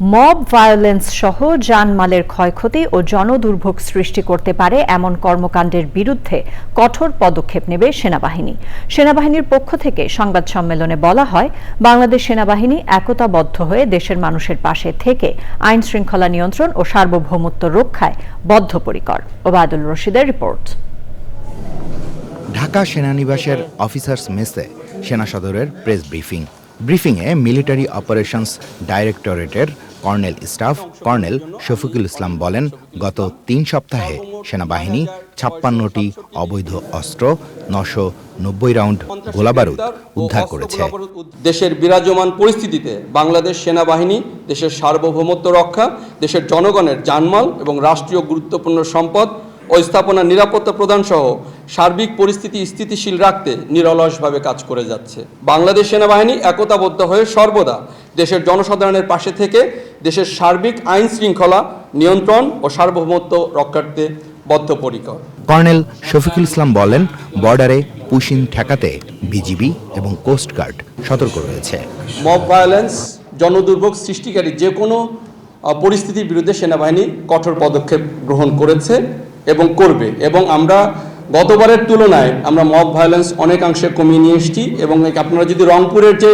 Mob violence সহ জানমালের ক্ষয়ক্ষতি ও জনদুর্ভোগ সৃষ্টি করতে পারে এমন কর্মকাণ্ডের বিরুদ্ধে কঠোর পদক্ষেপ নেবে সেনাবাহিনী। সেনাবাহিনীর পক্ষ থেকে সংবাদ সম্মেলনে বলা হয়, বাংলাদেশ সেনাবাহিনী একতাবদ্ধ হয়ে দেশের মানুষের পাশে থেকে আইন শৃঙ্খলা নিয়ন্ত্রণ ও সার্বভৌমত্ব রক্ষায় বদ্ধপরিকর। ওবায়দুল রশিদের রিপোর্ট। ঢাকা সেনানিবাসের অফিসার্স মেসে সেনা সদরের প্রেস ব্রিফিং। ব্রিফিংয়ে military operations ডাইরেক্টরেটের colonel staff colonel Shafiqul Islam বলেন গত তিন সপ্তাহে সেনাবাহিনী ছাপ্পান্নটি অবৈধ অস্ত্র নশো নব্বই রাউন্ড গোলাবারুদ উদ্ধার করেছে। দেশের বিরাজমান পরিস্থিতিতে বাংলাদেশ সেনাবাহিনী দেশের সার্বভৌমত্ব রক্ষা দেশের জনগণের জানমাল এবং রাষ্ট্রীয় গুরুত্বপূর্ণ সম্পদ ও স্থাপনা নিরাপত্তা প্রদান সহ সার্বিক পরিস্থিতি স্থিতিশীল রাখতে নিরলসভাবে কাজ করে যাচ্ছে। বাংলাদেশ সেনাবাহিনী একতাবদ্ধ হয়ে সর্বদা দেশের জনসাধারণের পাশে থেকে দেশের সার্বিক আইন শৃঙ্খলা নিয়ন্ত্রণ ও সার্বভৌমত্ব রক্ষার্থে বদ্ধপরিকর। কর্নেল শফিকুল ইসলাম বলেন বর্ডারে পুশিন ঠেকাতে বিজিবি এবং কোস্টগার্ড সতর্ক রয়েছে। মব ভায়োলেন্স জনদুর্ভোগ সৃষ্টিকারী যে কোনো পরিস্থিতির বিরুদ্ধে সেনাবাহিনী কঠোর পদক্ষেপ গ্রহণ করেছে। এবং করবে। এবং আমরা গতবারের তুলনায় আমরা মব ভায়োলেন্স অনেকাংশে কমিয়ে নিয়ে এসেছি এবং আপনারা যদি রংপুরের যে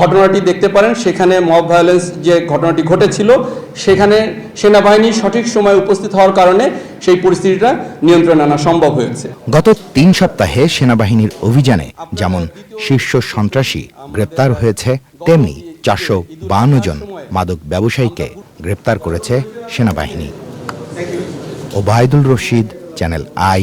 ঘটনাটি দেখতে পারেন, সেখানে মব ভায়োলেন্স যে ঘটনাটি ঘটেছিল, সেখানে সেনাবাহিনী সঠিক সময়ে উপস্থিত হওয়ার কারণে সেই পরিস্থিতিটা নিয়ন্ত্রণে আনা সম্ভব হয়েছে। গত তিন সপ্তাহে সেনাবাহিনীর অভিযানে যেমন শীর্ষ সন্ত্রাসী গ্রেপ্তার হয়েছে, তেমনি চারশো জন মাদক ব্যবসায়ীকে গ্রেপ্তার করেছে সেনাবাহিনী। Obaidul Rashid channel I